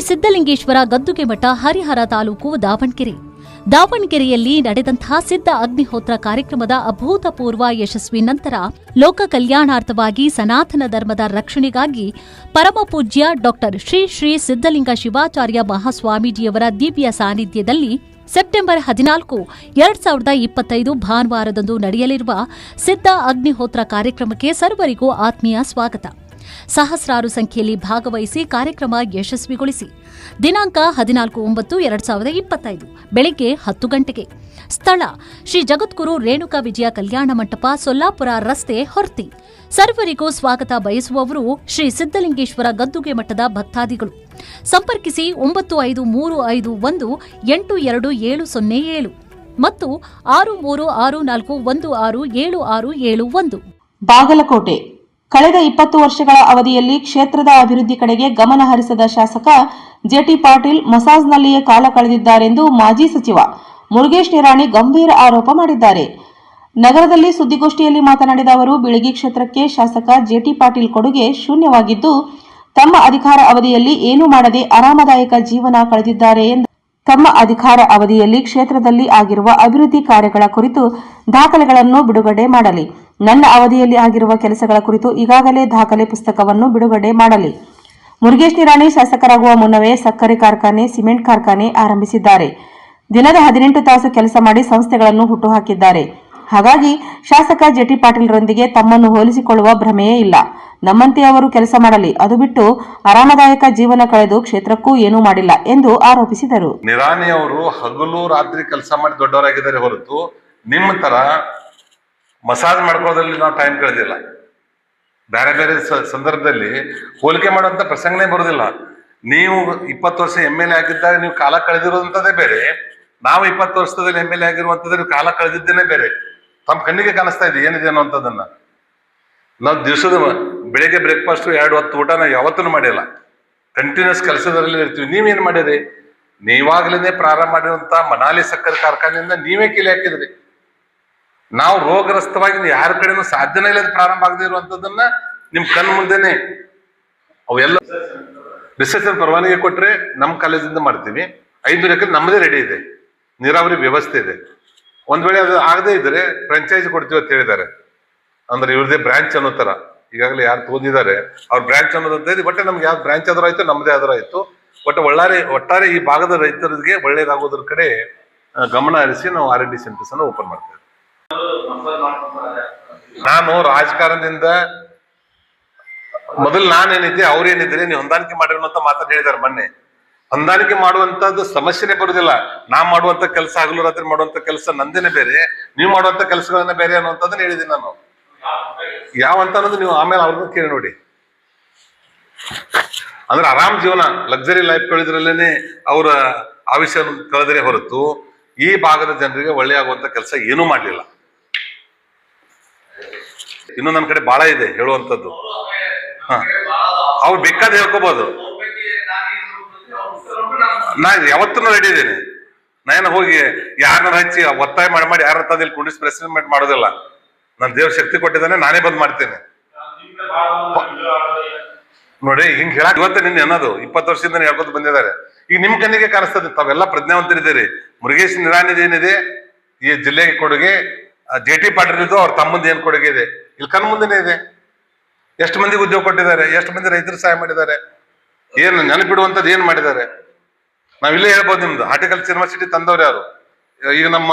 ಸಿದ್ದಲಿಂಗೇಶ್ವರ ಗದ್ದುಗೆ ಮಠ ಹರಿಹರ ತಾಲೂಕು ದಾವಣಗೆರೆ. ದಾವಣಗೆರೆಯಲ್ಲಿ ನಡೆದಂತಹ ಸಿದ್ಧ ಅಗ್ನಿಹೋತ್ರ ಕಾರ್ಯಕ್ರಮದ ಅಭೂತಪೂರ್ವ ಯಶಸ್ವಿ ನಂತರ ಲೋಕ ಕಲ್ಯಾಣಾರ್ಥವಾಗಿ ಸನಾತನ ಧರ್ಮದ ರಕ್ಷಣೆಗಾಗಿ ಪರಮಪೂಜ್ಯ ಡಾಕ್ಟರ್ ಶ್ರೀ ಶ್ರೀ ಸಿದ್ದಲಿಂಗ ಶಿವಾಚಾರ್ಯ ಮಹಾಸ್ವಾಮೀಜಿಯವರ ದಿವ್ಯ ಸಾನ್ನಿಧ್ಯದಲ್ಲಿ ಸೆಪ್ಟೆಂಬರ್ ಹದಿನಾಲ್ಕು, ಎರಡ್ ಸಾವಿರದ ಇಪ್ಪತ್ತೈದು ಭಾನುವಾರದಂದು ನಡೆಯಲಿರುವ ಸಿದ್ಧ ಅಗ್ನಿಹೋತ್ರ ಕಾರ್ಯಕ್ರಮಕ್ಕೆ ಸರ್ವರಿಗೂ ಆತ್ಮೀಯ ಸ್ವಾಗತ. ಸಹಸ್ರಾರು ಸಂಖ್ಯೆಯಲ್ಲಿ ಭಾಗವಹಿಸಿ ಕಾರ್ಯಕ್ರಮ ಯಶಸ್ವಿಗೊಳಿಸಿ. ದಿನಾಂಕ ಹದಿನಾಲ್ಕು ಒಂಬತ್ತು, ಎರಡ್ ಸಾವಿರದ ಇಪ್ಪತ್ತೈದು. ಬೆಳಗ್ಗೆ ಹತ್ತು ಗಂಟೆಗೆ. ಸ್ಥಳ, ಶ್ರೀ ಜಗದ್ಗುರು ರೇಣುಕಾ ವಿಜಯ ಕಲ್ಯಾಣ ಮಂಟಪ, ಸೊಲ್ಲಾಪುರ ರಸ್ತೆ ಹೊರ್ತಿ. ಸರ್ವರಿಗೂ ಸ್ವಾಗತ ಬಯಸುವವರು ಶ್ರೀ ಸಿದ್ದಲಿಂಗೇಶ್ವರ ಗದ್ದುಗೆ ಮಠದ ಭಕ್ತಾದಿಗಳು. ಸಂಪರ್ಕಿಸಿ ಒಂಬತ್ತು ಐದು ಮೂರು ಐದು ಒಂದು ಎಂಟು ಎರಡು ಏಳು ಸೊನ್ನೆ ಏಳು ಮತ್ತು ಆರು ಮೂರು ಆರು ನಾಲ್ಕು ಒಂದು ಆರು ಏಳು ಆರು ಏಳು ಒಂದು. ಬಾಗಲಕೋಟೆ ಕಳೆದ ಇಪ್ಪತ್ತು ವರ್ಷಗಳ ಅವಧಿಯಲ್ಲಿ ಕ್ಷೇತ್ರದ ಅಭಿವೃದ್ಧಿ ಕಡೆಗೆ ಗಮನ ಹರಿಸದ ಶಾಸಕ ಜೆಟಿ ಪಾಟೀಲ್ ಮಸಾಜ್ನಲ್ಲಿಯೇ ಕಾಲ ಕಳೆದಿದ್ದಾರೆಂದು ಮಾಜಿ ಸಚಿವ ಮುರುಗೇಶ್ ನಿರಾಣಿ ಗಂಭೀರ ಆರೋಪ ಮಾಡಿದ್ದಾರೆ. ನಗರದಲ್ಲಿ ಸುದ್ದಿಗೋಷ್ಠಿಯಲ್ಲಿ ಮಾತನಾಡಿದ ಅವರು, ಬಿಳಗಿ ಕ್ಷೇತ್ರಕ್ಕೆ ಶಾಸಕ ಜೆಟಿ ಪಾಟೀಲ್ ಕೊಡುಗೆ ಶೂನ್ಯವಾಗಿದ್ದು, ತಮ್ಮ ಅಧಿಕಾರ ಅವಧಿಯಲ್ಲಿ ಏನೂ ಮಾಡದೆ ಆರಾಮದಾಯಕ ಜೀವನ ಕಳೆದಿದ್ದಾರೆ ಎಂದು ತಮ್ಮ ಅಧಿಕಾರ ಅವಧಿಯಲ್ಲಿ ಕ್ಷೇತ್ರದಲ್ಲಿ ಆಗಿರುವ ಅಭಿವೃದ್ಧಿ ಕಾರ್ಯಗಳ ಕುರಿತು ದಾಖಲೆಗಳನ್ನು ಬಿಡುಗಡೆ ಮಾಡಲಿ. ನನ್ನ ಅವಧಿಯಲ್ಲಿ ಆಗಿರುವ ಕೆಲಸಗಳ ಕುರಿತು ಈಗಾಗಲೇ ದಾಖಲೆ ಪುಸ್ತಕವನ್ನು ಬಿಡುಗಡೆ ಮಾಡಲಿ. ಮುರುಗೇಶ್ ನಿರಾಣಿ ಶಾಸಕರಾಗುವ ಮುನ್ನವೇ ಸಕ್ಕರೆ ಕಾರ್ಖಾನೆ, ಸಿಮೆಂಟ್ ಕಾರ್ಖಾನೆ ಆರಂಭಿಸಿದ್ದಾರೆ. ದಿನದ ಹದಿನೆಂಟು ತಾಸು ಕೆಲಸ ಮಾಡಿ ಸಂಸ್ಥೆಗಳನ್ನು ಹುಟ್ಟುಹಾಕಿದ್ದಾರೆ. ಹಾಗಾಗಿ ಶಾಸಕ ಜೆಟಿ ಪಾಟೀಲ್ರೊಂದಿಗೆ ತಮ್ಮನ್ನು ಹೋಲಿಸಿಕೊಳ್ಳುವ ಭ್ರಮೆಯೇ ಇಲ್ಲ. ನಮ್ಮಂತೆ ಅವರು ಕೆಲಸ ಮಾಡಲಿ. ಅದು ಬಿಟ್ಟು ಆರಾಮದಾಯಕ ಜೀವನ ಕಳೆದು ಕ್ಷೇತ್ರಕ್ಕೂ ಏನೂ ಮಾಡಿಲ್ಲ ಎಂದು ಆರೋಪಿಸಿದರು. ನಿರಾಣಿ ಅವರು ಹಗಲು ರಾತ್ರಿ ಕೆಲಸ ಮಾಡಿ ದೊಡ್ಡವರಾಗಿದ್ದಾರೆ ಹೊರತು ನಿಮ್ಮ ತರ ಮಸಾಜ್ ಮಾಡ್ಕೊಳ್ಳೋದ್ರಲ್ಲಿ ನಾವು ಟೈಮ್ ಕಳೆದಿಲ್ಲ. ಬೇರೆ ಬೇರೆ ಸಂದರ್ಭದಲ್ಲಿ ಹೋಲಿಕೆ ಮಾಡುವಂತ ಪ್ರಸಂಗನೇ ಬರೋದಿಲ್ಲ. ನೀವು ಇಪ್ಪತ್ತು ವರ್ಷ ಎಂ ಎಲ್ ಎ ಆಗಿದ್ದಾಗ ನೀವು ಕಾಲ ಕಳೆದಿರುವಂತದ್ದೇ ಬೇರೆ. ನಾವು ಇಪ್ಪತ್ತು ವರ್ಷದಲ್ಲಿ ಎಂ ಎಲ್ ಎ ಆಗಿರುವಂತದ್ದು ಕಾಲ ಕಳೆದಿದ್ದೇನೆ ಬೇರೆ. ತಮ್ಮ ಕಣ್ಣಿಗೆ ಕಾಣಿಸ್ತಾ ಇದೆ, ಏನಿದೆ ಅನ್ನೋಂಥದ್ದನ್ನು ನಾವು ದಿವಸದ ಬೆಳಿಗ್ಗೆ ಬ್ರೇಕ್ಫಾಸ್ಟ್ ಎರಡು ಹೊತ್ತು ಊಟ ನಾವು ಯಾವತ್ತೂ ಮಾಡಿಲ್ಲ. ಕಂಟಿನ್ಯೂಸ್ ಕೆಲಸದಲ್ಲಿ ಇರ್ತೀವಿ. ನೀವೇನು ಮಾಡಿರಿ ನೀವಾಗ್ಲೇನೆ ಪ್ರಾರಂಭ ಮಾಡಿರುವಂಥ ಮನಾಲಿ ಸಕ್ಕರೆ ಕಾರ್ಖಾನೆಯಿಂದ ನೀವೇ ಕಿಲಿ ಹಾಕಿದ್ರಿ. ನಾವು ರೋಗ್ರಸ್ತವಾಗಿ ಯಾರ ಕಡೆನೂ ಸಾಧ್ಯನೇ ಇಲ್ಲ ಪ್ರಾರಂಭ ಆಗದೆ ಇರುವಂತದನ್ನ ನಿಮ್ ಕಣ್ ಮುಂದೆನೆ ಅವೆಲ್ಲ ರಿಸರ್ಚ್ ಪರವಾನಗಿ ಕೊಟ್ರೆ ನಮ್ಮ ಕಾಲೇಜಿಂದ ಮಾಡ್ತೀವಿ. ಐದು ಎಕರೆ ನಮ್ಮದೇ ರೆಡಿ ಇದೆ. ನೀರಾವರಿ ವ್ಯವಸ್ಥೆ ಇದೆ. ಒಂದ್ ವೇಳೆ ಅದು ಆಗದೆ ಇದ್ರೆ ಫ್ರಾಂಚೈಸ್ ಕೊಡ್ತೀವಿ ಅಂತ ಹೇಳಿದ್ದಾರೆ. ಅಂದ್ರೆ ಇವ್ರದೇ ಬ್ರಾಂಚ್ ಅನ್ನೋ ತರ. ಈಗಾಗಲೇ ಯಾರು ತೋದಿದ್ದಾರೆ, ಅವ್ರ ಬ್ರಾಂಚ್ ಅನ್ನೋದಂತ ಇದೆ ಬಟ್ ನಮ್ಗೆ ಯಾವ ಬ್ರಾಂಚ್ ಆದ್ರೂ ಆಯ್ತು, ನಮ್ಮದೇ ಆದ್ರೂ ಆಯ್ತು. ಬಟ್ ಒಳ್ಳಾರೆ ಒಟ್ಟಾರೆ ಈ ಭಾಗದ ರೈತರಿಗೆ ಒಳ್ಳೇದಾಗೋದ್ರ ಕಡೆ ಗಮನ ಹರಿಸಿ ನಾವು ಆರ್ ಎನ್ ಡಿ ಸೆಂಟರ್ಸ್ ಅನ್ನು ಓಪನ್ ಮಾಡ್ತೇವೆ ನಾನು ರಾಜಕಾರಣದಿಂದ ಮೊದಲು ನಾನೇನಿದ್ದೆ ಅವ್ರೇನಿದ್ರೆ ನೀವು ಹೊಂದಾಣಿಕೆ ಮಾಡಿರೋ ಅಂತ ಮಾತನ್ನ ಹೇಳಿದಾರೆ ಮೊನ್ನೆ. ಹೊಂದಾಣಿಕೆ ಮಾಡುವಂತದ್ದು ಸಮಸ್ಯೆನೆ ಬರುದಿಲ್ಲ ನಾ ಮಾಡುವಂತ ಕೆಲಸ ಹಗಲು ರಾತ್ರಿ ಮಾಡುವಂತ ಕೆಲಸ ನಂದೇನೆ ಬೇರೆ, ನೀವು ಮಾಡುವಂತ ಕೆಲಸಗಳನ್ನ ಬೇರೆ ಅನ್ನುವಂಥದ್ದನ್ನ ಹೇಳಿದ್ದೀನಿ ನಾನು. ಯಾವ ಅಂತ ಅನ್ನೋದು ನೀವು ಆಮೇಲೆ ಅವ್ರನ್ನ ಕೇಳಿ ನೋಡಿ. ಅಂದ್ರೆ ಆರಾಮ್ ಜೀವನ ಲಕ್ಸರಿ ಲೈಫ್ ಕಳೆದ್ರಲ್ಲೇನೆ ಅವರ ಆವಿಷ್ಯ ಕಳೆದ್ರೆ ಹೊರತು ಈ ಭಾಗದ ಜನರಿಗೆ ಒಳ್ಳೆ ಆಗುವಂತ ಕೆಲಸ ಏನೂ ಮಾಡ್ಲಿಲ್ಲ. ಇನ್ನು ನನ್ನ ಕಡೆ ಬಹಳ ಇದೆ ಹೇಳುವಂತದ್ದು ಹ. ಅವ್ರು ಬೇಕಾದ ಹೇಳ್ಕೋಬಹುದು ನಾ ಯಾವತ್ತೂ ರೆಡಿ ಇದ್ದೇನೆ. ನಾನು ಹೋಗಿ ಯಾರನ್ನ ಹಚ್ಚಿ ಒತ್ತಾಯ ಮಾಡಿ ಮಾಡಿ ಯಾರ ತಂದಿಲ್ಲಿ ಕುಂಡಿಸ್ ಪ್ರೆಸಿಡೆಂಟ್ ಮಾಡೋದಿಲ್ಲ. ನನ್ನ ದೇವ್ರ ಶಕ್ತಿ ಕೊಟ್ಟಿದ್ದಾನೆ, ನಾನೇ ಬಂದ್ ಮಾಡ್ತೇನೆ. ನೋಡಿ, ಹಿಂಗ್ ಹೇಳಕ್ ಇವತ್ತೇ ನಿನ್ನೆ ಅನ್ನೋದು, ಇಪ್ಪತ್ತು ವರ್ಷದಿಂದ ಹೇಳ್ಕೊತ ಬಂದಿದ್ದಾರೆ. ಈಗ ನಿಮ್ ಕಣ್ಣಿಗೆ ಕಾಣಿಸ್ತದೆ, ತಾವೆಲ್ಲ ಪ್ರಜ್ಞಾವಂತರಿದ್ದೀರಿ. ಮುರುಗೇಶ್ ನಿರಾಣಿದ ಏನಿದೆ? ಈ ಜಿಲ್ಲೆಗೆ ಕೊಡುಗೆ ಜೆ ಟಿ ಪಾಟೀಲ್ ಅವ್ರ ತಮ್ಮಂದ ಏನ್ ಕೊಡುಗೆ ಇದೆ? ಇಲ್ಲಿ ಕಣ್ ಮುಂದೆನೇ ಇದೆ. ಎಷ್ಟು ಮಂದಿಗೆ ಉದ್ಯೋಗ ಕೊಟ್ಟಿದ್ದಾರೆ, ಎಷ್ಟು ಮಂದಿ ರೈತರು ಸಹಾಯ ಮಾಡಿದ್ದಾರೆ, ಏನು ನೆನಪಿಡುವಂಥದ್ದು ಏನು ಮಾಡಿದ್ದಾರೆ? ನಾವಿಲ್ಲೇ ಹೇಳ್ಬೋದು ನಿಮ್ದು. ಹಾರ್ಟಿಕಲ್ಚರ್ ಯೂನಿವರ್ಸಿಟಿ ತಂದವ್ರು ಯಾರು? ಈಗ ನಮ್ಮ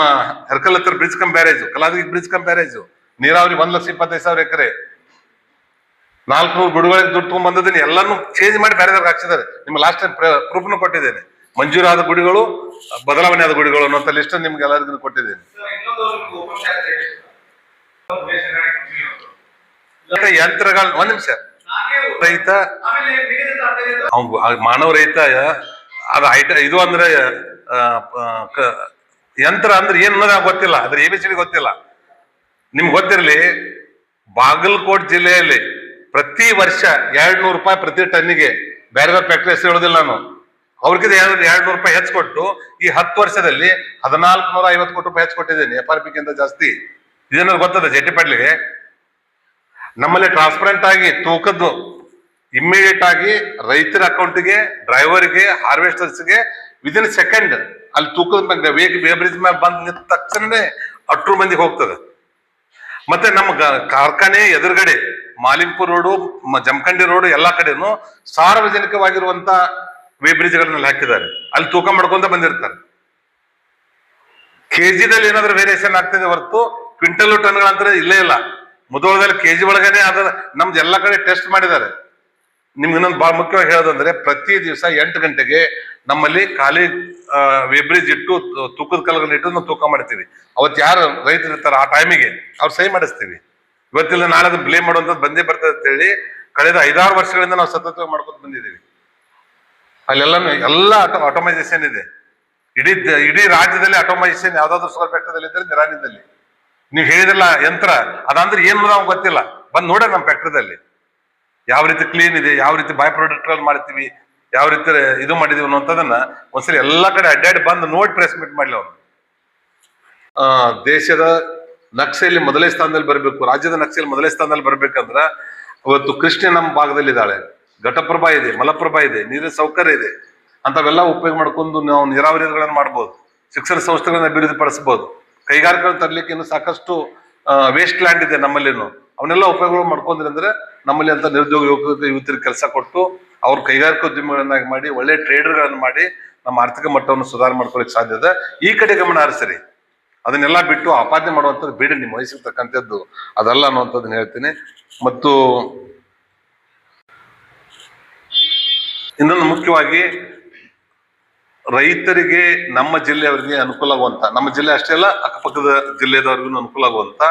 ಹರ್ಕಲ್ ಹತ್ರ bridge cum barrage Kaladagi bridge cum barrage ನೀರಾವರಿ ಒಂದ್ ಲಕ್ಷ ಇಪ್ಪತ್ತೈದು ಸಾವಿರ ಎಕರೆ. ನಾಲ್ಕು ಬಿಡುಗಡೆ ದುಡ್ಡು ತಗೊಂಡ್ ಬಂದದನ್ನ ಎಲ್ಲಾನು ಚೇಂಜ್ ಮಾಡಿ ಬೇರೆದವ್ರಿಗೆ ಹಾಕ್ಸಿದ್ದಾರೆ. ನಿಮ್ಗೆ ಲಾಸ್ಟ್ ಟೈಮ್ ಪ್ರೂಫ್ನು ಕೊಟ್ಟಿದ್ದೇನೆ. ಮಂಜೂರಾದ ಗುಡಿಗಳು, ಬದಲಾವಣೆ ಆದ ಗುಡಿಗಳು ಅನ್ನೋಂಥ ಲಿಸ್ಟ್ ನಿಮ್ಗೆ ಎಲ್ಲರಿಗೂ ಕೊಟ್ಟಿದ್ದೇನೆ. ಯಂತ್ರಗಳ ಒಂದ್ ನಿಮಿಷ. ರೈತ ಮಾನವ ರೈತ ಅದು ಐಟ ಇದು ಅಂದ್ರೆ ಯಂತ್ರ ಅಂದ್ರೆ ಏನ್ ಅನ್ನೋದು ಗೊತ್ತಿಲ್ಲ. ಅದ್ರ ಎ ಬಿ ಸಿ ಗೊತ್ತಿಲ್ಲ. ನಿಮ್ಗೆ ಗೊತ್ತಿರಲಿ, ಬಾಗಲಕೋಟ್ ಜಿಲ್ಲೆಯಲ್ಲಿ ಪ್ರತಿ ವರ್ಷ ಎರಡ್ ನೂರು ರೂಪಾಯಿ ಪ್ರತಿ ಟನ್ನಿಗೆ ಬೇರೆ ಬೇರೆ ಫ್ಯಾಕ್ಟ್ರಿ ಹೆಸರು ಹೇಳೋದಿಲ್ಲ ನಾನು. ಅವ್ರಿಗಿದ ಎರಡು ಎರಡ್ ರೂಪಾಯಿ ಹೆಚ್ಚು ಈ ಹತ್ತು ವರ್ಷದಲ್ಲಿ ಹದಿನಾಲ್ಕು ನೂರ ಐವತ್ತು ಕೋಟಿ ರೂಪಾಯಿ ಹೆಚ್ಚು ಕೊಟ್ಟಿದ್ದೇನೆ. ಎಫ್ ಆರ್ ಪಿಗಿಂತ ಜಾಸ್ತಿ. ಇದೇನಾದ್ರು ಗೊತ್ತದ? ಜೆಟಿ ಪಾಟ್ಲಿಗೆ? ನಮ್ಮಲ್ಲಿ ಟ್ರಾನ್ಸ್ಪರೆಂಟ್ ಆಗಿ ತೂಕದ್ದು ಇಮ್ಮಿಡಿಯೇಟ್ ಆಗಿ ರೈತರ ಅಕೌಂಟ್ಗೆ ಡ್ರೈವರ್ಗೆ ಹಾರ್ವೆಸ್ಟರ್ಸ್ಗೆ ವಿದಿನ್ ಸೆಕೆಂಡ್ ಅಲ್ಲಿ ತೂಕದ ಮೇಲೆ ವೇಗ ವೇಬ್ರಿಜ್ ಮೇಲೆ ಬಂದ್ ನಿಂತ ತಕ್ಷಣನೇ ಅಟ್ರು ಮಂದಿಗೆ ಹೋಗ್ತದೆ. ಮತ್ತೆ ನಮ್ಮ ಕಾರ್ಖಾನೆ ಎದುರುಗಡೆ, ಮಾಲಿಂಪುರ್ ರೋಡು ಜಮಖಂಡಿ ರೋಡು ಎಲ್ಲಾ ಕಡೆನೂ ಸಾರ್ವಜನಿಕವಾಗಿರುವಂತ ವೇ ಬ್ರಿಡ್ಜ್ಗಳನ್ನೆಲ್ಲ ಹಾಕಿದ್ದಾರೆ. ಅಲ್ಲಿ ತೂಕ ಮಾಡ್ಕೊಂತ ಬಂದಿರ್ತಾರೆ. ಕೆಜಿದಲ್ಲಿ ಏನಾದ್ರೂ ವೇರಿಯೇಷನ್ ಆಗ್ತದೆ ಹೊರತು, ಕ್ವಿಂಟಲ್ ಟನ್ಗಳಂತರ ಇಲ್ಲೇ ಇಲ್ಲ. ಮುದೋಳದಲ್ಲಿ ಕೆಜಿ ಒಳಗನೆ ಅದ ನಮ್ದು ಎಲ್ಲ ಕಡೆ ಟೆಸ್ಟ್ ಮಾಡಿದ್ದಾರೆ. ನಿಮ್ಗೆ ಇನ್ನೊಂದು ಬಹಳ ಮುಖ್ಯವಾಗಿ ಹೇಳೋದಂದ್ರೆ ಪ್ರತಿ ದಿವಸ ಎಂಟು ಗಂಟೆಗೆ ನಮ್ಮಲ್ಲಿ ಖಾಲಿ ವೆಬ್ರಿಜ್ ಇಟ್ಟು ತೂಕದ ಕಲ್ಗಳನ್ನ ಇಟ್ಟು ನಾವು ತೂಕ ಮಾಡ್ತೀವಿ. ಅವತ್ತು ಯಾರು ರೈತರು ಇರ್ತಾರೆ ಆ ಟೈಮಿಗೆ ಅವ್ರು ಸಹಿ ಮಾಡಿಸ್ತೀವಿ. ಇವತ್ತಿಲ್ಲ ನಾಳೆ ಅದು ಬ್ಲೇಮ್ ಮಾಡುವಂಥದ್ದು ಬಂದೇ ಬರ್ತದೆ ಅಂತೇಳಿ ಕಳೆದ ಐದಾರು ವರ್ಷಗಳಿಂದ ನಾವು ಸತತವಾಗಿ ಮಾಡ್ಕೊಂಡು ಬಂದಿದ್ದೀವಿ. ಅಲ್ಲೆಲ್ಲ ಎಲ್ಲ ಆಟೋಮೈಸೇಷನ್ ಇದೆ. ಇಡೀ ಇಡೀ ರಾಜ್ಯದಲ್ಲಿ ಆಟೋಮೈಸೇಷನ್ ಯಾವ್ದಾದ್ರು ಸ್ವಲ್ಪ ಬೆಟ್ಟದಲ್ಲಿ ಇದ್ರೆ ನಿರಾಣಿದಲ್ಲಿ ನೀವು ಹೇಳಿದ್ರಲ್ಲ ಯಂತ್ರ, ಅದಂದ್ರೆ ಏನು ನಮ್ಗೆ ಗೊತ್ತಿಲ್ಲ. ಬಂದ್ ನೋಡ ನಮ್ಮ ಫ್ಯಾಕ್ಟ್ರಿದಲ್ಲಿ ಯಾವ ರೀತಿ ಕ್ಲೀನ್ ಇದೆ, ಯಾವ ರೀತಿ ಬೈ ಪ್ರಾಡಕ್ಟ್ ಮಾಡ್ತೀವಿ, ಯಾವ ರೀತಿ ಇದು ಮಾಡಿದೀವಿ ಅನ್ನೋಂಥದನ್ನ ಒಂದ್ಸರಿ ಎಲ್ಲಾ ಕಡೆ ಅಡ್ಡಾಡಿ ಬಂದು ನೋಡಿ ಪ್ರೆಸ್ ಮೀಟ್ ಮಾಡ್ಲಿ ಅವ್ರು ಆ, ದೇಶದ ನಕ್ಷೆಯಲ್ಲಿ ಮೊದಲೇ ಸ್ಥಾನದಲ್ಲಿ ಬರಬೇಕು, ರಾಜ್ಯದ ನಕ್ಷೆಯಲ್ಲಿ ಮೊದಲೇ ಸ್ಥಾನದಲ್ಲಿ ಬರ್ಬೇಕಂದ್ರ ಅವತ್ತು ಕೃಷ್ಣ ನಮ್ಮ ಭಾಗದಲ್ಲಿ ಇದ್ದಾಳೆ ಘಟಪ್ರಭಾ ಇದೆ, ಮಲಪ್ರಭಾ ಇದೆ, ನೀರಿನ ಸೌಕರ್ಯ ಇದೆ. ಅಂತವೆಲ್ಲ ಉಪಯೋಗ ಮಾಡ್ಕೊಂಡು ನಾವು ನೀರಾವರಿಗಳನ್ನು ಮಾಡ್ಬೋದು, ಶಿಕ್ಷಣ ಸಂಸ್ಥೆಗಳನ್ನ ಅಭಿವೃದ್ಧಿ ಪಡಿಸಬಹುದು ಕೈಗಾರಿಕೆಗಳು ತರಲಿಕ್ಕೆ ಇನ್ನು ಸಾಕಷ್ಟು ವೇಸ್ಟ್ ಲ್ಯಾಂಡ್ ಇದೆ ನಮ್ಮಲ್ಲಿನು ಅವನ್ನೆಲ್ಲ ಉಪಯೋಗ ಮಾಡ್ಕೊಂಡ್ರಿ ಅಂದ್ರೆ ನಮ್ಮಲ್ಲಿ ಅಂತ ನಿರುದ್ಯೋಗ ಯುವಕ ಯುವತಿಯರಿಗೆ ಕೆಲಸ ಕೊಟ್ಟು ಅವ್ರ ಕೈಗಾರಿಕೋದ್ಯಮಿಗಳನ್ನಾಗಿ ಮಾಡಿ, ಒಳ್ಳೆ ಟ್ರೇಡರ್ಗಳನ್ನು ಮಾಡಿ ನಮ್ಮ ಆರ್ಥಿಕ ಮಟ್ಟವನ್ನು ಸುಧಾರ ಮಾಡ್ಕೊಳ್ಳಿಕ್ ಸಾಧ್ಯ ಇದೆ. ಈ ಕಡೆ ಗಮನ ಹರಿಸಿರಿ. ಅದನ್ನೆಲ್ಲ ಬಿಟ್ಟು ಆಪಾದನೆ ಮಾಡುವಂಥದ್ದು ಬೇಡ ನಿಮ್ಮ ವಹಿಸಿರ್ತಕ್ಕಂಥದ್ದು ಅದಲ್ಲ ಅನ್ನುವಂಥದ್ದನ್ನ ಹೇಳ್ತೀನಿ. ಮತ್ತು ಇನ್ನೊಂದು ಮುಖ್ಯವಾಗಿ ರೈತರಿಗೆ ನಮ್ಮ ಜಿಲ್ಲೆಯವರಿಗೆ ಅನುಕೂಲ ಆಗುವಂತ ನಮ್ಮ ಜಿಲ್ಲೆ ಅಷ್ಟೇ ಅಲ್ಲ, ಅಕ್ಕಪಕ್ಕದ ಜಿಲ್ಲೆದವ್ರಿಗೂ ಅನುಕೂಲ ಆಗುವಂತ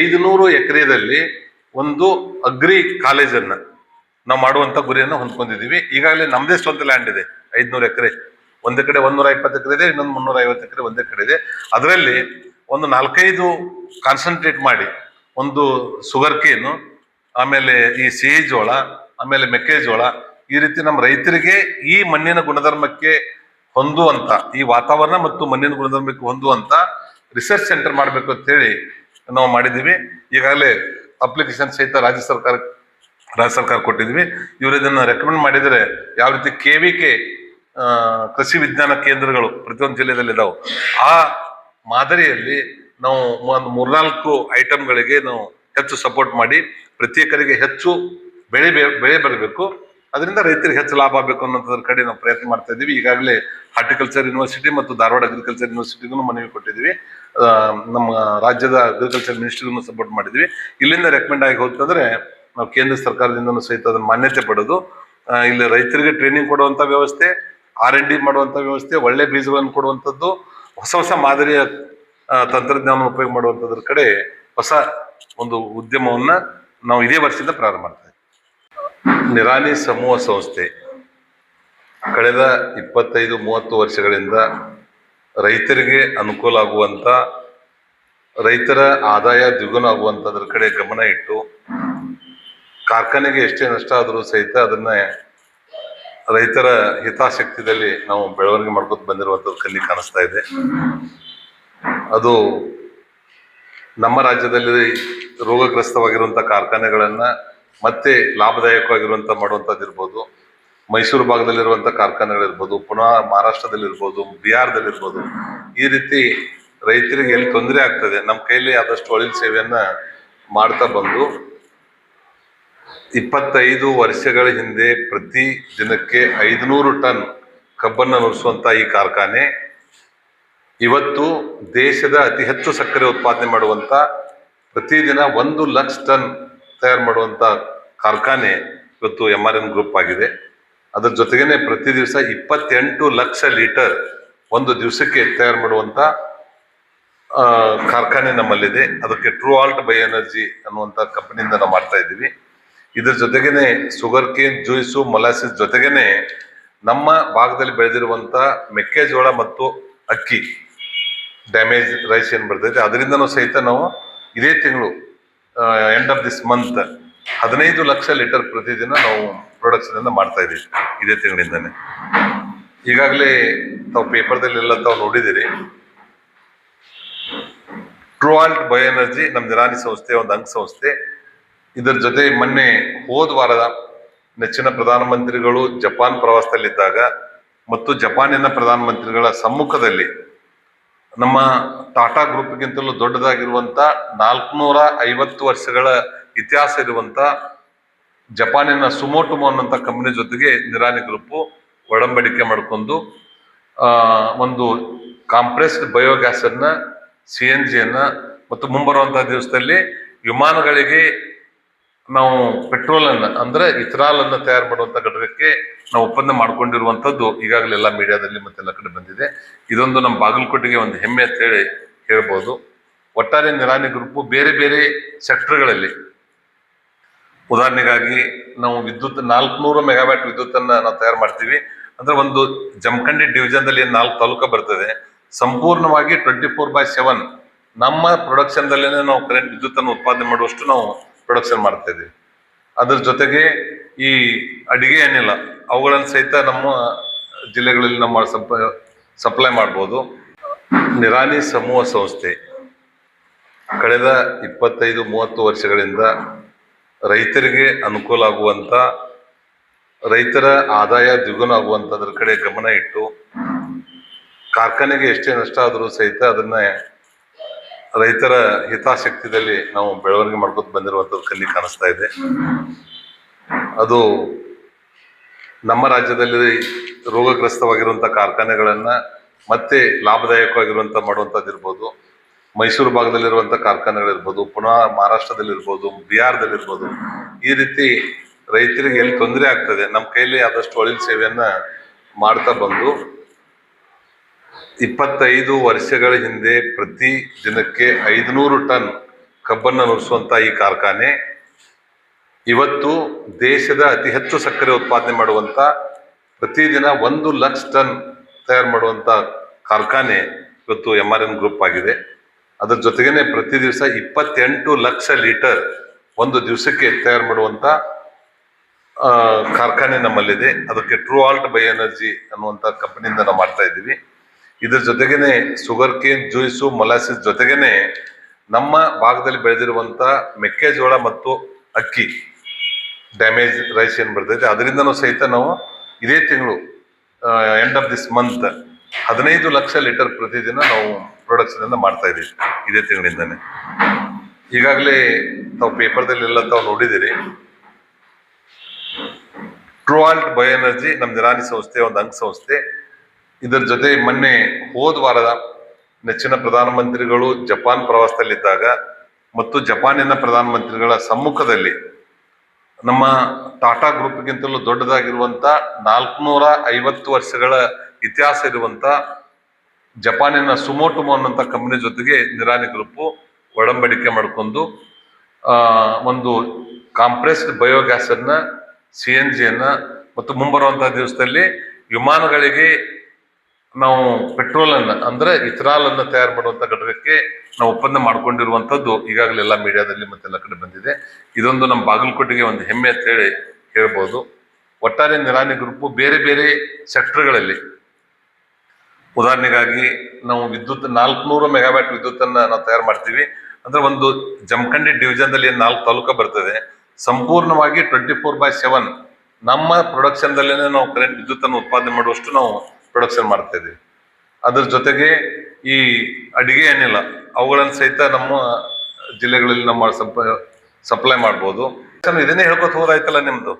ಐದುನೂರು ಎಕರೆದಲ್ಲಿ ಒಂದು ಅಗ್ರಿ ಕಾಲೇಜನ್ನ ನಾವು ಮಾಡುವಂತ ಗುರಿಯನ್ನು ಹೊಂದ್ಕೊಂಡಿದೀವಿ ಈಗಾಗಲೇ ನಮ್ಮದೇ ಸ್ವಂತ ಲ್ಯಾಂಡ್ ಇದೆ, ಐದ್ನೂರು ಎಕರೆ. ಒಂದು ಕಡೆ ಒಂದೂರ ಇಪ್ಪತ್ತು ಎಕರೆ ಇದೆ, ಇನ್ನೊಂದು ಮುನ್ನೂರ ಐವತ್ತು ಎಕರೆ ಒಂದೇ ಕಡೆ ಇದೆ. ಅದರಲ್ಲಿ ಒಂದು ನಾಲ್ಕೈದು ಕಾನ್ಸಂಟ್ರೇಟ್ ಮಾಡಿ, ಒಂದು ಸುಗರ್ ಕೇನು ಆಮೇಲೆ ಈ ಸಿಹಿ ಜೋಳ, ಆಮೇಲೆ ಮೆಕ್ಕೆಜೋಳ, ಈ ರೀತಿ ನಮ್ಮ ರೈತರಿಗೆ ಈ ಮಣ್ಣಿನ ಗುಣಧರ್ಮಕ್ಕೆ ಹೊಂದುವಂತ ಈ ವಾತಾವರಣ ಮತ್ತು ಮಣ್ಣಿನ ಗುಣಧರ್ಮಕ್ಕೆ ಹೊಂದುವಂತ ರಿಸರ್ಚ್ ಸೆಂಟರ್ ಮಾಡಬೇಕು ಅಂತೇಳಿ ನಾವು ಮಾಡಿದ್ದೀವಿ. ಈಗಾಗಲೇ ಅಪ್ಲಿಕೇಶನ್ ಸಹಿತ ರಾಜ್ಯ ಸರ್ಕಾರ ರಾಜ್ಯ ಸರ್ಕಾರ ಕೊಟ್ಟಿದ್ವಿ ಇವರು ಇದನ್ನು ರೆಕಮೆಂಡ್ ಮಾಡಿದರೆ ಯಾವ ರೀತಿ ಕೆ ವಿ ಕೆ ಕೃಷಿ ವಿಜ್ಞಾನ ಕೇಂದ್ರಗಳು ಪ್ರತಿಯೊಂದು ಜಿಲ್ಲೆಯಲ್ಲಿ ಇದಾವೆ. ಆ ಮಾದರಿಯಲ್ಲಿ ನಾವು ಒಂದು ಮೂರ್ನಾಲ್ಕು ಐಟಮ್ಗಳಿಗೆ ನಾವು ಹೆಚ್ಚು ಸಪೋರ್ಟ್ ಮಾಡಿ, ಪ್ರತ್ಯೇಕರಿಗೆ ಹೆಚ್ಚು ಬೆಳೆ ಬೆಳೆ ಬರಬೇಕು ಅದರಿಂದ ರೈತರಿಗೆ ಹೆಚ್ಚು ಲಾಭ ಆಗಬೇಕು ಅನ್ನೋದ್ರ ಕಡೆ ನಾವು ಪ್ರಯತ್ನ ಮಾಡ್ತಾ ಇದ್ದೀವಿ. ಈಗಾಗಲೇ ಹಾರ್ಟಿಕಲ್ಚರ್ ಯೂನಿವರ್ಸಿಟಿ ಮತ್ತು ಧಾರವಾಡ ಅಗ್ರಿಕಲ್ಚರ್ ಯೂನಿವರ್ಸಿಟಿಗೂ ಮನವಿ ಕೊಟ್ಟಿದ್ದೀವಿ. ನಮ್ಮ ರಾಜ್ಯದ ಅಗ್ರಿಕಲ್ಚರ್ ಮಿನಿಸ್ಟ್ರಿಗೂ ಸಪೋರ್ಟ್ ಮಾಡಿದ್ವಿ ಇಲ್ಲಿಂದ ರೆಕಮೆಂಡ್ ಆಗಿ ಹೋಗ್ತಂದ್ರೆ ನಾವು ಕೇಂದ್ರ ಸರ್ಕಾರದಿಂದನೂ ಸಹಿತ ಅದನ್ನ ಮಾನ್ಯತೆ ಪಡೆದು ಇಲ್ಲಿ ರೈತರಿಗೆ ಟ್ರೈನಿಂಗ್ ಕೊಡುವಂತ ವ್ಯವಸ್ಥೆ ಆರ್ ಎನ್ ಡಿ ಮಾಡುವಂತ ವ್ಯವಸ್ಥೆ, ಒಳ್ಳೆ ಬೀಜಗಳನ್ನು ಕೊಡುವಂಥದ್ದು ಹೊಸ ಹೊಸ ಮಾದರಿಯ ತಂತ್ರಜ್ಞಾನವನ್ನು ತಂತ್ರಜ್ಞಾನ ಉಪಯೋಗ ಮಾಡುವಂಥದ್ರ ಕಡೆ ಹೊಸ ಒಂದು ಉದ್ಯಮವನ್ನ ನಾವು ಇದೇ ವರ್ಷದಿಂದ ಪ್ರಾರಂಭ ಮಾಡ್ತಾ ನಿರಾನಿ ಸಮೂಹ ಸಂಸ್ಥೆ. ಕಳೆದ ಇಪ್ಪತ್ತೈದು, ಮೂವತ್ತು ವರ್ಷಗಳಿಂದ ರೈತರಿಗೆ ಅನುಕೂಲ ಆಗುವಂಥ ರೈತರ ಆದಾಯ ದ್ವಿಗುಣ ಆಗುವಂಥದ್ರ ಕಡೆ ಗಮನ ಇಟ್ಟು, ಕಾರ್ಖಾನೆಗೆ ಎಷ್ಟೇ ನಷ್ಟ ಆದರೂ ಸಹಿತ ಅದನ್ನ ರೈತರ ಹಿತಾಸಕ್ತಿಯಲ್ಲಿ ನಾವು ಬೆಳವಣಿಗೆ ಮಾಡ್ಕೊತ ಬಂದಿರುವಂಥದ್ದು ಕಲ್ಲಿ ಕಾಣಿಸ್ತಾ ಇದೆ. ಅದು ನಮ್ಮ ರಾಜ್ಯದಲ್ಲಿ ರೋಗಗ್ರಸ್ತವಾಗಿರುವಂಥ ಕಾರ್ಖಾನೆಗಳನ್ನ ಮತ್ತೆ ಲಾಭದಾಯಕವಾಗಿರುವಂತ ಮಾಡುವಂತದ್ದು ಇರ್ಬೋದು. ಮೈಸೂರು ಭಾಗದಲ್ಲಿರುವಂಥ ಕಾರ್ಖಾನೆಗಳಿರ್ಬೋದು, ಪುನಃ ಮಹಾರಾಷ್ಟ್ರದಲ್ಲಿರ್ಬೋದು, ಬಿಹಾರದಲ್ಲಿರ್ಬೋದು, ಈ ರೀತಿ ರೈತರಿಗೆ ಎಲ್ಲಿ ತೊಂದರೆ ಆಗ್ತದೆ ನಮ್ಮ ಕೈಯಲ್ಲಿ ಆದಷ್ಟು ಒಳಿಲ್ ಸೇವೆಯನ್ನ ಮಾಡ್ತಾ ಬಂದು, ಇಪ್ಪತ್ತೈದು ವರ್ಷಗಳ ಹಿಂದೆ ಪ್ರತಿ ದಿನಕ್ಕೆ ಐದುನೂರು ಟನ್ ಕಬ್ಬನ್ನು ನುಡಿಸುವಂತ ಈ ಕಾರ್ಖಾನೆ, ಇವತ್ತು ದೇಶದ ಅತಿ ಹೆಚ್ಚು ಸಕ್ಕರೆ ಉತ್ಪಾದನೆ ಮಾಡುವಂತ ಪ್ರತಿದಿನ ಒಂದು ಲಕ್ಷ ಟನ್ ತಯಾರು ಮಾಡುವಂತ ಕಾರ್ಖಾನೆ ಇವತ್ತು ಎಂ ಆರ್ ಎನ್ ಗ್ರೂಪ್ ಆಗಿದೆ. ಅದ್ರ ಜೊತೆಗೇನೆ ಪ್ರತಿ ದಿವಸ ಇಪ್ಪತ್ತೆಂಟು ಲಕ್ಷ ಲೀಟರ್ ಒಂದು ದಿವಸಕ್ಕೆ ತಯಾರು ಮಾಡುವಂತ ಕಾರ್ಖಾನೆ ನಮ್ಮಲ್ಲಿದೆ. ಅದಕ್ಕೆ ಟ್ರೂ ಆಲ್ಟ್ ಬೈ ಎನರ್ಜಿ ಅನ್ನುವಂತ ಕಂಪನಿಯಿಂದ ನಾವು ಮಾಡ್ತಾ ಇದ್ದೀವಿ. ಇದ್ರ ಜೊತೆಗೇನೆ ಶುಗರ್ ಕೇನ್ ಜ್ಯೂಸು ಮೊಲಾಸಿಸ್ ಜೊತೆಗೇನೆ ನಮ್ಮ ಭಾಗದಲ್ಲಿ ಬೆಳೆದಿರುವಂತ ಮೆಕ್ಕೆಜೋಳ ಮತ್ತು ಅಕ್ಕಿ ಡ್ಯಾಮೇಜ್ ರೈಸ್ ಏನು ಬರ್ತೈತೆ, ಅದರಿಂದನೂ ಸಹಿತ ನಾವು ಇದೇ ತಿಂಗಳು ಎಂಡ್ ಆಫ್ ದಿಸ್ ಮಂತ್ ಹದಿನೈದು ಲಕ್ಷ ಲೀಟರ್ ಪ್ರತಿದಿನ ನಾವು ಪ್ರೊಡಕ್ಷನ್ ಅನ್ನ ಮಾಡ್ತಾ ಇದ್ದೀವಿ, ಇದೇ ತಿಂಗಳಿಂದಾನೆ. ಈಗಾಗಲೇ ತಾವು ಪೇಪರ್ದಲ್ಲಿ ಎಲ್ಲ ತಾವು ನೋಡಿದಿರಿ ಟ್ರೂಆಲ್ಟ್ ಬಯೋ ಎನರ್ಜಿ ನಮ್ಮ ನಿರಾನಿ ಸಂಸ್ಥೆ, ಒಂದು ಅಂಗ ಸಂಸ್ಥೆ. ಇದರ ಜೊತೆ ಮೊನ್ನೆ ಹೋದ ವಾರದ ನೆಚ್ಚಿನ ಪ್ರಧಾನಮಂತ್ರಿಗಳು ಜಪಾನ್ ಪ್ರವಾಸದಲ್ಲಿದ್ದಾಗ ಮತ್ತು ಜಪಾನಿನ ಪ್ರಧಾನಮಂತ್ರಿಗಳ ಸಮ್ಮುಖದಲ್ಲಿ ನಮ್ಮ ಟಾಟಾ ಗ್ರೂಪ್ಗಿಂತಲೂ ದೊಡ್ಡದಾಗಿರುವಂತ ನಾಲ್ಕುನೂರ ಐವತ್ತು ವರ್ಷಗಳ ಇತಿಹಾಸ ಇರುವಂತ ಜಪಾನಿನ ಸುಮೋಟುಮೋ ಅನ್ನೋಂಥ ಕಂಪನಿ ಜೊತೆಗೆ ನಿರಾನಿ ಗ್ರೂಪ್ ಒಡಂಬಡಿಕೆ ಮಾಡಿಕೊಂಡು ಒಂದು ಕಾಂಪ್ರೆಸ್ಡ್ ಬಯೋಗ್ಯಾಸ್ ಅನ್ನ ಸಿ ಎನ್ ಜಿಯನ್ನು ಮತ್ತು ಮುಂಬರುವಂತಹ ದಿವಸದಲ್ಲಿ ವಿಮಾನಗಳಿಗೆ ನಾವು ಪೆಟ್ರೋಲ್ ಅನ್ನ ಅಂದ್ರೆ ಇಥರಾಲ್ ಅನ್ನ ತಯಾರು ಮಾಡುವಂತ ಘಟಕಕ್ಕೆ ನಾವು ಒಪ್ಪಂದ ಮಾಡ್ಕೊಂಡಿರುವಂತದ್ದು ಈಗಾಗಲೇ ಎಲ್ಲ ಮೀಡಿಯಾದಲ್ಲಿ ಮತ್ತೆಲ್ಲ ಕಡೆ ಬಂದಿದೆ. ಇದೊಂದು ನಮ್ಮ ಬಾಗಲಕೋಟೆಗೆ ಒಂದು ಹೆಮ್ಮೆ ಅಂತ ಹೇಳಿ ಹೇಳ್ಬೋದು. ಒಟ್ಟಾರೆ ನಿರಾನಿ ಗ್ರೂಪ್ ಬೇರೆ ಬೇರೆ ಸೆಕ್ಟರ್ಗಳಲ್ಲಿ ಉದಾಹರಣೆಗಾಗಿ ನಾವು ವಿದ್ಯುತ್ ನಾಲ್ಕುನೂರು ಮೆಗಾವ್ಯಾಟ್ ವಿದ್ಯುತ್ ಅನ್ನ ನಾವು ತಯಾರು ಮಾಡ್ತೀವಿ. ಅಂದ್ರೆ ಒಂದು ಜಮಖಂಡಿ ಡಿವಿಜನ್ ದಲ್ಲಿ ನಾಲ್ಕು ತಾಲೂಕ ಬರ್ತದೆ. ಸಂಪೂರ್ಣವಾಗಿ ಟ್ವೆಂಟಿ ಫೋರ್ ಬೈ ಸೆವೆನ್ ನಮ್ಮ ಪ್ರೊಡಕ್ಷನ್ ನಾವು ಕರೆಂಟ್ ವಿದ್ಯುತ್ ಅನ್ನು ಉತ್ಪಾದನೆ ಮಾಡುವಷ್ಟು ನಾವು ಪ್ರೊಡಕ್ಷನ್ ಮಾಡ್ತಾ ಇದ್ದೀವಿ ಅದ್ರ ಜೊತೆಗೆ ಈ ಅಡಿಗೆ ಏನಿಲ್ಲ, ಅವುಗಳನ್ನು ಸಹಿತ ನಮ್ಮ ಜಿಲ್ಲೆಗಳಲ್ಲಿ ನಮ್ಮ ಸಪ್ ಸಪ್ಲೈ ಮಾಡ್ಬೋದು. ನಿರಾನಿ ಸಮೂಹ ಸಂಸ್ಥೆ ಕಳೆದ ಇಪ್ಪತ್ತೈದು, ಮೂವತ್ತು ವರ್ಷಗಳಿಂದ ರೈತರಿಗೆ ಅನುಕೂಲ ಆಗುವಂತ, ರೈತರ ಆದಾಯ ದ್ವಿಗುಣ ಆಗುವಂತದ್ರ ಕಡೆ ಗಮನ ಇಟ್ಟು, ಕಾರ್ಖಾನೆಗೆ ಎಷ್ಟೇ ನಷ್ಟ ಆದರೂ ಸಹಿತ ಅದನ್ನ ರೈತರ ಹಿತಾಸಕ್ತಿಯಲ್ಲಿ ನಾವು ಬೆಳವಣಿಗೆ ಮಾಡ್ಕೊತ ಬಂದಿರುವಂಥದ್ದು ಕಲ್ಲಿ ಕಾಣಿಸ್ತಾ ಇದೆ. ಅದು ನಮ್ಮ ರಾಜ್ಯದಲ್ಲಿ ರೋಗಗ್ರಸ್ತವಾಗಿರುವಂಥ ಕಾರ್ಖಾನೆಗಳನ್ನು ಮತ್ತೆ ಲಾಭದಾಯಕವಾಗಿರುವಂಥ ಮಾಡುವಂಥದ್ದು ಇರ್ಬೋದು. ಮೈಸೂರು ಭಾಗದಲ್ಲಿರುವಂಥ ಕಾರ್ಖಾನೆಗಳಿರ್ಬೋದು, ಪುನಃ ಮಹಾರಾಷ್ಟ್ರದಲ್ಲಿರ್ಬೋದು, ಬಿಹಾರದಲ್ಲಿರ್ಬೋದು. ಈ ರೀತಿ ರೈತರಿಗೆ ಎಲ್ಲಿ ತೊಂದರೆ ಆಗ್ತದೆ, ನಮ್ಮ ಕೈಯಲ್ಲಿ ಆದಷ್ಟು ಒಳಿಲ್ ಸೇವೆಯನ್ನು ಮಾಡ್ತಾ ಬಂದು ಇಪ್ಪತ್ತೈದು ವರ್ಷಗಳ ಹಿಂದೆ ಪ್ರತಿ ದಿನಕ್ಕೆ ಐದುನೂರು ಟನ್ ಕಬ್ಬನ್ನು ನುರಿಸುವಂತ ಈ ಕಾರ್ಖಾನೆ ಇವತ್ತು ದೇಶದ ಅತಿ ಹೆಚ್ಚು ಸಕ್ಕರೆ ಉತ್ಪಾದನೆ ಮಾಡುವಂತ ಪ್ರತಿದಿನ ಒಂದು ಲಕ್ಷ ಟನ್ ತಯಾರು ಮಾಡುವಂತ ಕಾರ್ಖಾನೆ ಇವತ್ತು ಎಂ ಆರ್ ಎನ್ ಗ್ರೂಪ್ ಆಗಿದೆ. ಅದರ ಜೊತೆಗೇನೆ ಪ್ರತಿ ದಿವಸ ಇಪ್ಪತ್ತೆಂಟು ಲಕ್ಷ ಲೀಟರ್ ಒಂದು ದಿವಸಕ್ಕೆ ತಯಾರು ಮಾಡುವಂತ ಆ, ಕಾರ್ಖಾನೆ ನಮ್ಮಲ್ಲಿದೆ. ಅದಕ್ಕೆ ಟ್ರೂ ಆಲ್ಟ್ ಬೈ ಎನರ್ಜಿ ಅನ್ನುವಂಥ ಕಂಪನಿಯಿಂದ ನಾವು ಮಾಡ್ತಾ ಇದ್ದೀವಿ. ಇದ್ರ ಜೊತೆಗೇನೆ ಶುಗರ್ ಕೇನ್ ಜ್ಯೂಸು ಮೊಲಾಸಿಸ್ ಜೊತೆಗೇನೆ ನಮ್ಮ ಭಾಗದಲ್ಲಿ ಬೆಳೆದಿರುವಂತ ಮೆಕ್ಕೆಜೋಳ ಮತ್ತು ಅಕ್ಕಿ ಡ್ಯಾಮೇಜ್ ರೈಸ್ ಏನು ಬರ್ತೈತೆ, ಅದರಿಂದನೂ ಸಹಿತ ನಾವು ಇದೇ ತಿಂಗಳು ಎಂಡ್ ಆಫ್ ದಿಸ್ ಮಂತ್ ಹದಿನೈದು ಲಕ್ಷ ಲೀಟರ್ ಪ್ರತಿದಿನ ನಾವು ಪ್ರೊಡಕ್ಷನ್ ಮಾಡ್ತಾ ಇದ್ದೀವಿ, ಇದೇ ತಿಂಗಳಿಂದನೇ. ಈಗಾಗಲೇ ತಾವು ಪೇಪರ್ದಲ್ಲೆಲ್ಲ ತಾವು ಟ್ರೂ ಆಲ್ಟ್ ಬಯೋ ಎನರ್ಜಿ ನಮ್ಮ ನಿರಾನಿ ಸಂಸ್ಥೆ, ಒಂದು ಅಂಗ ಸಂಸ್ಥೆ ಇದರ ಜೊತೆ ಮೊನ್ನೆ ಹೋದ ವಾರದ ನೆಚ್ಚಿನ ಪ್ರಧಾನಮಂತ್ರಿಗಳು ಜಪಾನ್ ಪ್ರವಾಸದಲ್ಲಿದ್ದಾಗ ಮತ್ತು ಜಪಾನಿನ ಪ್ರಧಾನಮಂತ್ರಿಗಳ ಸಮ್ಮುಖದಲ್ಲಿ ನಮ್ಮ ಟಾಟಾ ಗ್ರೂಪ್ಗಿಂತಲೂ ದೊಡ್ಡದಾಗಿರುವಂತ ನಾಲ್ಕುನೂರ ಐವತ್ತು ವರ್ಷಗಳ ಇತಿಹಾಸ ಇರುವಂತ ಜಪಾನಿನ ಸುಮೋಟುಮೋ ಅನ್ನೋಂಥ ಕಂಪನಿ ಜೊತೆಗೆ ನಿರಾನಿ ಗ್ರೂಪು ಒಡಂಬಡಿಕೆ ಮಾಡಿಕೊಂಡು ಒಂದು ಕಾಂಪ್ರೆಸ್ಡ್ ಬಯೋಗ್ಯಾಸನ್ನು, ಸಿ ಎನ್ ಜಿಯನ್ನು ಮತ್ತು ಮುಂಬರುವಂತಹ ದಿವಸದಲ್ಲಿ ವಿಮಾನಗಳಿಗೆ ನಾವು ಪೆಟ್ರೋಲ್ ಅನ್ನ, ಅಂದ್ರೆ ಇಥರಾಲ್ ಅನ್ನ ತಯಾರು ಮಾಡುವಂತ ಘಟಕಕ್ಕೆ ನಾವು ಒಪ್ಪಂದ ಮಾಡ್ಕೊಂಡಿರುವಂತದ್ದು ಈಗಾಗಲೇ ಎಲ್ಲ ಮೀಡಿಯಾದಲ್ಲಿ ಮತ್ತೆಲ್ಲ ಕಡೆ ಬಂದಿದೆ. ಇದೊಂದು ನಮ್ಮ ಬಾಗಲಕೋಟೆಗೆ ಒಂದು ಹೆಮ್ಮೆ ಅಂತ ಹೇಳಿ ಹೇಳ್ಬೋದು. ಒಟ್ಟಾರೆ ನಿರಾನಿ ಗ್ರೂಪ್ ಬೇರೆ ಬೇರೆ ಸೆಕ್ಟರ್ಗಳಲ್ಲಿ. ಉದಾಹರಣೆಗಾಗಿ ನಾವು ವಿದ್ಯುತ್ ನಾಲ್ಕುನೂರು ಮೆಗಾವ್ಯಾಟ್ ವಿದ್ಯುತ್ ಅನ್ನ ನಾವು ತಯಾರು ಮಾಡ್ತೀವಿ. ಅಂದ್ರೆ ಒಂದು ಜಮಖಂಡಿ ಡಿವಿಷನ್ ದಲ್ಲಿ ಏನ್ ನಾಲ್ಕು ತಾಲೂಕ ಬರ್ತದೆ, ಸಂಪೂರ್ಣವಾಗಿ ಟ್ವೆಂಟಿ ಫೋರ್ ಬೈ ಸೆವೆನ್ ನಮ್ಮ ಪ್ರೊಡಕ್ಷನ್ ದಲ್ಲೇನೆ ನಾವು ಕರೆಂಟ್ ವಿದ್ಯುತ್ ಅನ್ನು ಉತ್ಪಾದನೆ ಮಾಡುವಷ್ಟು ನಾವು ಪ್ರೊಡಕ್ಷನ್ ಮಾಡ್ತಾ ಇದ್ದೀವಿ. ಅದ್ರ ಜೊತೆಗೆ ಈ ಅಡಿಗೆ ಏನಿಲ್ಲ, ಅವುಗಳನ್ನು ಸಹಿತ ನಮ್ಮ ಜಿಲ್ಲೆಗಳಲ್ಲಿ ನಮ್ಮ ಸಪ್ ಸಪ್ಲೈ ಮಾಡ್ಬೋದು. ಇದನ್ನೇ ಹೇಳ್ಕೊತ ಹೋದಾಯ್ತಲ್ಲ ನಿಮ್ಮದು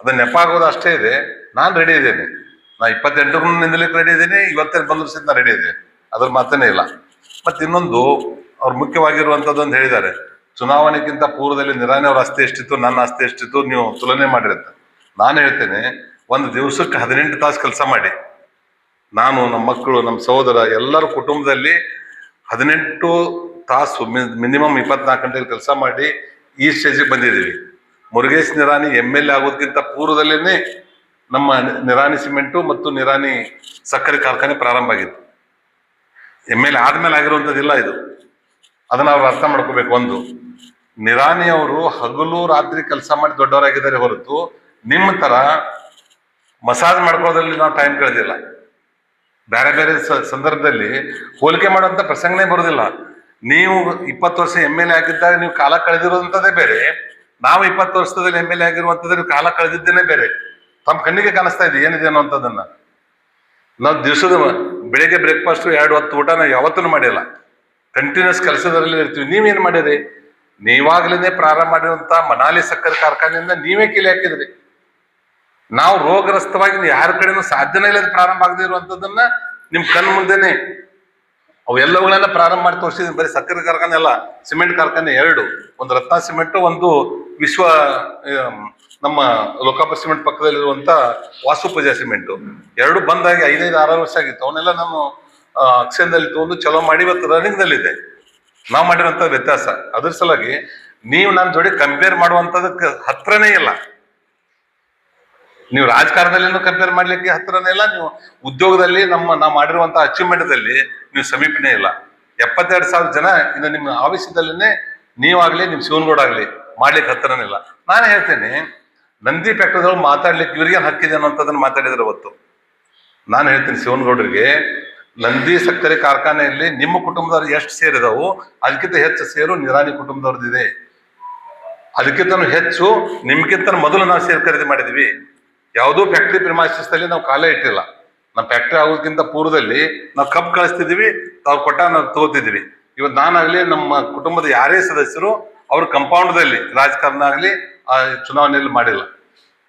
ಅದು ನೆಪ ಆಗೋದು ಅಷ್ಟೇ ಇದೆ. ನಾನು ರೆಡಿ ಇದ್ದೇನೆ. ನಾ ಇಪ್ಪತ್ತೆಂಟು ನಿಂದಲಿಕ್ಕೆ ರೆಡಿ ಇದ್ದೀನಿ, ಇವತ್ತೇ ಬಂದ್ರು ಸಹಿತ ನಾ ರೆಡಿ ಇದ್ದೇನೆ. ಅದ್ರ ಮಾತೇನೇ ಇಲ್ಲ. ಮತ್ತೆ ಇನ್ನೊಂದು, ಅವ್ರು ಮುಖ್ಯವಾಗಿರುವಂಥದ್ದು ಒಂದು ಹೇಳಿದ್ದಾರೆ. ಚುನಾವಣೆಗಿಂತ ಪೂರ್ವದಲ್ಲಿ ನಿರಾಣಿ ಅವ್ರ ಆಸ್ತಿ ಎಷ್ಟಿತ್ತು, ನನ್ನ ಆಸ್ತಿ ಎಷ್ಟಿತ್ತು, ನೀವು ತುಲನೆ ಮಾಡಿರುತ್ತೆ. ನಾನು ಹೇಳ್ತೇನೆ, ಒಂದು ದಿವಸಕ್ಕೆ ಹದಿನೆಂಟು ತಾಸು ಕೆಲಸ ಮಾಡಿ. ನಾನು, ನಮ್ಮ ಮಕ್ಕಳು, ನಮ್ಮ ಸಹೋದರ ಎಲ್ಲರ ಕುಟುಂಬದಲ್ಲಿ ಹದಿನೆಂಟು ತಾಸು ಮಿನಿಮಮ್ ಇಪ್ಪತ್ನಾಲ್ಕು ಗಂಟೆ ಕೆಲಸ ಮಾಡಿ ಈ ಸ್ಟೇಜಿಗೆ ಬಂದಿದ್ದೀವಿ. Murugesh Nirani M L A ಆಗೋದಕ್ಕಿಂತ ಪೂರ್ವದಲ್ಲೇ ನಮ್ಮ ನಿರಾಣಿ ಸಿಮೆಂಟು ಮತ್ತು ನಿರಾಣಿ ಸಕ್ಕರೆ ಕಾರ್ಖಾನೆ ಪ್ರಾರಂಭ ಆಗಿತ್ತು. ಎಂ ಎಲ್ ಎ ಆದ್ಮೇಲೆ ಆಗಿರುವಂಥದ್ದಿಲ್ಲ ಇದು. ಅದನ್ನ ಅವ್ರು ಅರ್ಥ ಮಾಡ್ಕೋಬೇಕು ಒಂದು. ನಿರಾಣಿ ಅವರು ಹಗಲು ರಾತ್ರಿ ಕೆಲಸ ಮಾಡಿ ದೊಡ್ಡವರಾಗಿದ್ದಾರೆ ಹೊರತು ನಿಮ್ಮ ತರ ಮಸಾಜ್ ಮಾಡ್ಕೊಳ್ಳೋದ್ರಲ್ಲಿ ನಾವು ಟೈಮ್ ಕಳೆದಿಲ್ಲ. ಬೇರೆ ಬೇರೆ ಸಂದರ್ಭದಲ್ಲಿ ಹೋಲಿಕೆ ಮಾಡುವಂತ ಪ್ರಸಂಗನೇ ಬರೋದಿಲ್ಲ. ನೀವು ಇಪ್ಪತ್ತು ವರ್ಷ ಎಂ ಎಲ್ ಎ ಆಗಿದ್ದಾಗ ನೀವು ಕಾಲ ಕಳೆದಿರೋದಂಥದ್ದೇ ಬೇರೆ. ನಾವು ಇಪ್ಪತ್ತು ವರ್ಷದಲ್ಲಿ ಎಂ ಎಲ್ ಎ ಆಗಿರುವಂತದ್ರ ಕಾಲ ಕಳೆದಿದ್ದೇನೆ ಬೇರೆ. ತಮ್ಮ ಕಣ್ಣಿಗೆ ಕಾಣಿಸ್ತಾ ಇದೆ, ಏನಿದೆ ಅನ್ನೋಂಥದ್ದನ್ನ ನಾವು ದಿವಸದ ಬೆಳಿಗ್ಗೆ ಬ್ರೇಕ್ಫಾಸ್ಟ್ ಎರಡು ಹೊತ್ತು ಊಟನ ಯಾವತ್ತೂ ಮಾಡಿಲ್ಲ. ಕಂಟಿನ್ಯೂಸ್ ಕೆಲಸದಲ್ಲಿ ಇರ್ತೀವಿ. ನೀವೇನು ಮಾಡಿರಿ ನೀವಾಗ್ಲೇನೆ ಪ್ರಾರಂಭ ಮಾಡಿರುವಂಥ ಮನಾಲಿ ಸಕ್ಕರೆ ಕಾರ್ಖಾನೆಯಿಂದ ನೀವೇ ಕಿಲಿ ಹಾಕಿದ್ರಿ. ನಾವು ರೋಗಗ್ರಸ್ತವಾಗಿ ಯಾರ ಕಡೆನೂ ಸಾಧ್ಯನೇ ಇಲ್ಲ ಅದು ಪ್ರಾರಂಭ ಆಗದೆ ಇರುವಂತದನ್ನ ನಿಮ್ ಕಣ್ಣು ಮುಂದೆನೆ ಅವೆಲ್ಲವುಗಳನ್ನ ಪ್ರಾರಂಭ ಮಾಡಿ ತೋರಿಸಿದ್ವಿ ಬರೀ ಸಕ್ಕರೆ ಕಾರ್ಖಾನೆ ಅಲ್ಲ, ಸಿಮೆಂಟ್ ಕಾರ್ಖಾನೆ ಎರಡು. ಒಂದು ರತ್ನ ಸಿಮೆಂಟ್, ಒಂದು ವಿಶ್ವ ನಮ್ಮ ಲೋಕಾಪುರ ಸಿಮೆಂಟ್ ಪಕ್ಕದಲ್ಲಿರುವಂತ ವಾಸುಪೂಜಾ ಸಿಮೆಂಟ್. ಎರಡು ಬಂದಾಗಿ ಐದೈದು ಆರು ವರ್ಷ ಆಗಿತ್ತು. ಅವನ್ನೆಲ್ಲ ನಾನು ಅಕ್ಷಯದಲ್ಲಿ ತಗೊಂಡು ಚಲೋ ಮಾಡಿ ಇವತ್ತು ರನ್ನಿಂಗ್ ದಲ್ಲಿದೆ ನಾವು ಮಾಡಿರುವಂತ ವ್ಯತ್ಯಾಸ. ಅದ್ರ ಸಲುವಾಗಿ ನೀವು ನನ್ನ ಜೋಡಿ ಕಂಪೇರ್ ಮಾಡುವಂತದಕ್ಕೆ ಹತ್ರನೇ ಇಲ್ಲ. ನೀವು ರಾಜಕಾರಣದಲ್ಲಿನೂ ಕಂಪೇರ್ ಮಾಡ್ಲಿಕ್ಕೆ ಹತ್ರನೇ ಇಲ್ಲ, ನೀವು ಉದ್ಯೋಗದಲ್ಲಿ ನಮ್ಮ, ನಾವು ಮಾಡಿರುವಂತ ಅಚೀವ್ಮೆಂಟ್ದಲ್ಲಿ ನೀವು ಸಮೀಪನೇ ಇಲ್ಲ. ಎಪ್ಪತ್ತೆರಡು ಸಾವಿರ ಜನ ಇನ್ನು ನಿಮ್ಮ ಆಫೀಸದಲ್ಲಿನೇ ನೀವಾಗ್ಲಿ ನಿಮ್ ಶಿವನಗೌಡ ಆಗ್ಲಿ ಮಾಡ್ಲಿಕ್ಕೆ ಹತ್ರನೇ ಇಲ್ಲ. ನಾನು ಹೇಳ್ತೇನೆ, ನಂದಿ ಫ್ಯಾಕ್ಟ್ರಿದೊಳಗೆ ಮಾತಾಡ್ಲಿಕ್ಕೆ ಇವ್ರಿಗೆ ಹಕ್ಕಿದೆ ಅನ್ನೋಂಥದ್ದನ್ನ ಮಾತಾಡಿದ್ರೆ ಅವತ್ತು. ನಾನು ಹೇಳ್ತೀನಿ ಶಿವನಗೌಡರಿಗೆ, ನಂದಿ ಸಕ್ಕರೆ ಕಾರ್ಖಾನೆಯಲ್ಲಿ ನಿಮ್ಮ ಕುಟುಂಬದವ್ರು ಎಷ್ಟು ಸೇರಿದವು, ಅದಕ್ಕಿಂತ ಹೆಚ್ಚು ಸೇರು ನಿರಾಣಿ ಕುಟುಂಬದವ್ರದ್ದಿದೆ. ಅದಕ್ಕಿಂತ ಹೆಚ್ಚು ನಿಮ್ಗಿಂತ ಮೊದಲು ನಾವು ಸೇರ್ ಖರೀದಿ ಮಾಡಿದೀವಿ. ಯಾವುದೋ ಫ್ಯಾಕ್ಟ್ರಿ ಪ್ರಿಮಾಸಿಸ್ದಲ್ಲಿ ನಾವು ಕಾಲೇ ಇಟ್ಟಿಲ್ಲ. ನಮ್ಮ ಫ್ಯಾಕ್ಟ್ರಿ ಆಗೋದಕ್ಕಿಂತ ಪೂರ್ವದಲ್ಲಿ ನಾವು ಕಬ್ಬು ಕಳಿಸ್ತಿದ್ವಿ ಅವ್ರು ಕೊಟ್ಟ ನಾವು ತಗೋತಿದ್ವಿ. ಇವತ್ತು ನಾನಾಗಲಿ ನಮ್ಮ ಕುಟುಂಬದ ಯಾರೇ ಸದಸ್ಯರು, ಅವ್ರ ಕಂಪೌಂಡ್ದಲ್ಲಿ ರಾಜಕಾರಣ ಆಗಲಿ, ಆ ಚುನಾವಣೆಯಲ್ಲಿ ಮಾಡಿಲ್ಲ.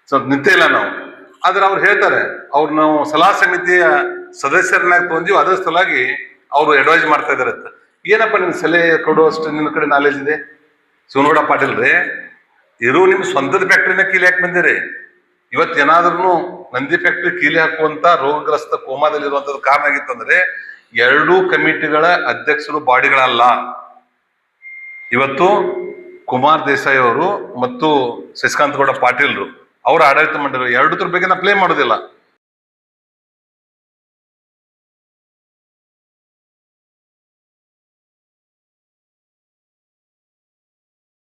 ಸೊ ನಿಂತಿಲ್ಲ ನಾವು. ಆದ್ರೆ ಅವ್ರು ಹೇಳ್ತಾರೆ, ಅವ್ರು ನಾವು ಸಲಹಾ ಸಮಿತಿಯ ಸದಸ್ಯರನ್ನಾಗಿ ತೊಗೊಂಡಿವಿ, ಅದರ ಸಲುವಾಗಿ ಅವರು ಅಡ್ವೈಸ್ ಮಾಡ್ತಾ ಇದಾರೆ ಏನಪ್ಪ ನಿಮ್ಮ ಸಲಹೆ ಕೊಡುವಷ್ಟು ನಿನ್ನ ಕಡೆ ನಾಲೆಜ್ ಇದೆ? ಶಿವನಗೌಡ ಪಾಟೀಲ್ ರೀ, ಇರು ನಿಮ್ಮ ಸ್ವಂತದ ಫ್ಯಾಕ್ಟ್ರಿನ ಕೀಲಿ ಯಾಕೆ ಬಂದಿರಿ? ಇವತ್ತು ಏನಾದ್ರೂ ನಂದಿ ಫ್ಯಾಕ್ಟ್ರಿ ಕೀಲಿ ಹಾಕುವಂತ ರೋಗಗ್ರಸ್ತ ಕೋಮಾದಲ್ಲಿ ಇರುವಂತದ್ದು ಕಾರಣ ಆಗಿತ್ತಂದ್ರೆ ಎರಡೂ ಕಮಿಟಿಗಳ ಅಧ್ಯಕ್ಷರು ಬಾಡಿಗಳಲ್ಲ. ಇವತ್ತು ಕುಮಾರ್ ದೇಸಾಯಿ ಅವರು ಮತ್ತು ಶಶಿಕಾಂತ್ ಗೌಡ ಪಾಟೀಲ್ರು, ಅವರ ಆಡಳಿತ ಮಂಡಳಿ ಎರಡು ಬಗ್ಗೆ ನಾ ಪ್ಲೇ ಮಾಡೋದಿಲ್ಲ.